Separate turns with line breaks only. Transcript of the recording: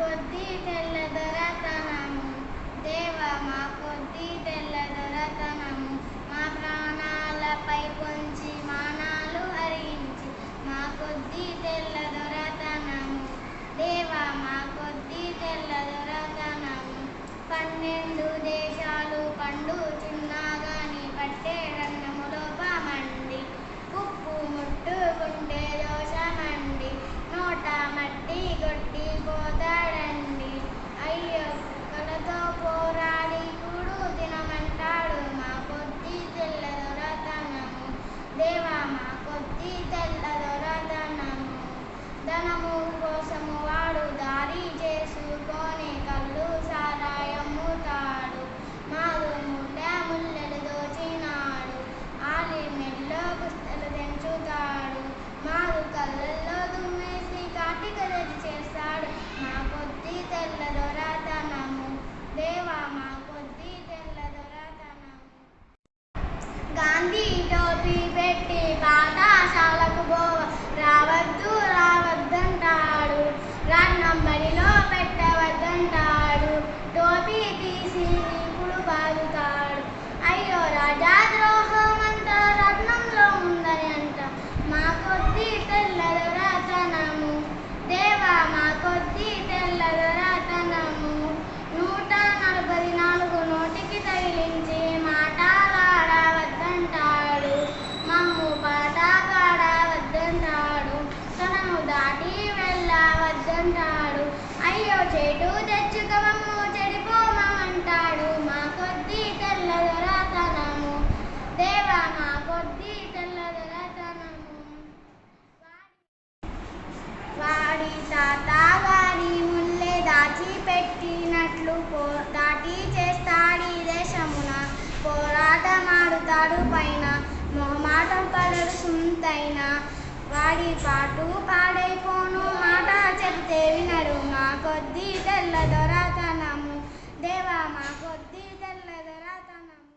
కొద్ది తెల్ల దొరతనము. దేవ మా కొద్ది తెల్ల దొరతనము. మా ప్రాణాలపై పొంచి మానాలు హరించి మా కొద్ది తెల్ల దొరతనము. దేవ మా కొద్ది తెల్ల కొద్ది తెల్ల దొరతనము ధనము కోసము వాడు దారి చేసుకొని వాడి తాత ముల్లె దాచి పెట్టినట్లు పో దాటి చేస్తాడి దేశమున. పోరాటమాడుతాడు పైన. మొహమాటం పడడు సుంతైన వాడి పాటు పాడైపోను. మాట చెప్తే వినడు మా కొద్ది తెల్ల దొరతనము. దేవా మా కొద్ది తెల్ల దొరతనము.